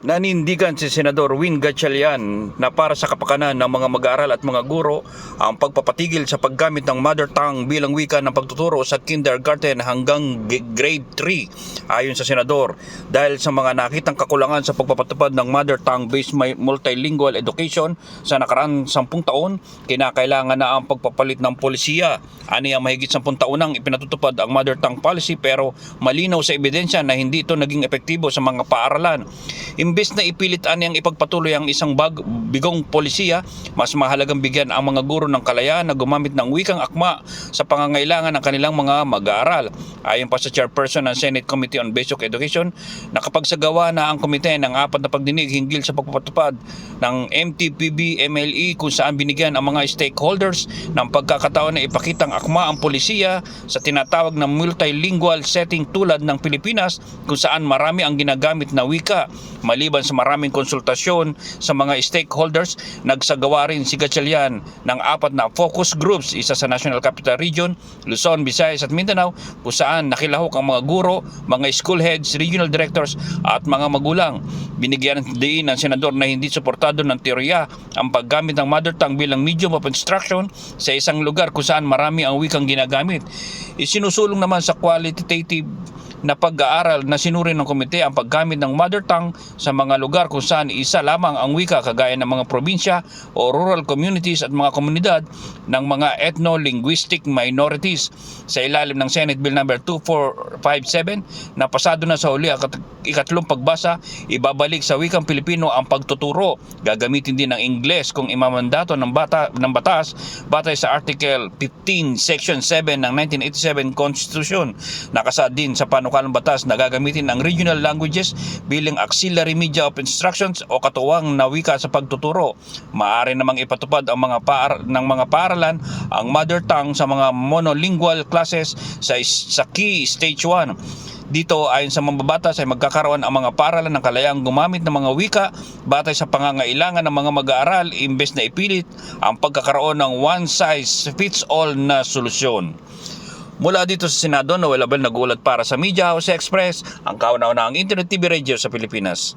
Nanindigan si Senador Win Gatchalian na para sa kapakanan ng mga mag-aaral at mga guro ang pagpapatigil sa paggamit ng mother tongue bilang wika ng pagtuturo sa kindergarten hanggang grade 3 ayon sa Senador. Dahil sa mga nakitang kakulangan sa pagpapatupad ng mother tongue based multilingual education sa nakaraan 10 taon kinakailangan na ang pagpapalit ng polisiya. Ani ang mahigit 10 taon nang ipinatutupad ang mother tongue policy pero malinaw sa ebidensya na hindi ito naging epektibo sa mga paaralan Imbes na ipilit aniyang ipagpatuloy ang isang bag, bigong polisiya, mas mahalagang bigyan ang mga guro ng kalayaan na gumamit ng wikang akma sa pangangailangan ng kanilang mga mag-aaral. Ayon pa sa chairperson ng Senate Committee on Basic Education, nakapagsagawa na ang komite ng apat na pagdinig hinggil sa pagpapatupad ng MTPB MLE kung saan binigyan ang mga stakeholders ng pagkakataon na ipakitang akma ang polisiya sa tinatawag na multilingual setting tulad ng Pilipinas kung saan marami ang ginagamit na wika. Maliban sa maraming konsultasyon sa mga stakeholders, nagsagawa rin si Gatchalian ng apat na focus groups, isa sa National Capital Region, Luzon, Visayas at Mindanao, kung saan nakilahok ang mga guro, mga school heads, regional directors at mga magulang. Binigyan din ng senador na hindi suportado ng teorya ang paggamit ng mother tongue bilang medium of instruction sa isang lugar kung saan marami ang wikang ginagamit. Isinusulong naman sa qualitative na pag-aaral na sinuri ng komite ang paggamit ng mother tongue sa mga lugar kung saan isa lamang ang wika kagaya ng mga probinsya o rural communities at mga komunidad ng mga ethno-linguistic minorities. Sa ilalim ng Senate Bill number 2457 na pasado na sa huli ang kat- ikatlong pagbasa, ibabalik sa wikang Pilipino ang pagtuturo. Gagamitin din ng Ingles kung imamandato ng, bata, ng batas batay sa Article 15 Section 7 ng 1987 Constitution. Nakasaad din sa panukalang batas na gagamitin ang regional languages bilang auxiliary media of instructions o katuwang na wika sa pagtuturo. Maaari namang ipatupad ang mga paar ng mga paaralan ang mother tongue sa mga monolingual classes sa, sa key stage 1. Dito ayon sa mambabatas ay magkakaroon ang mga paaralan ng kalayaang gumamit ng mga wika batay sa pangangailangan ng mga mag-aaral imbes na ipilit ang pagkakaroon ng one size fits all na solusyon. Mula dito sa Senado, Noel Abel nagulat para sa Media House Express, ang kauna-unahang Internet TV Radio sa Pilipinas.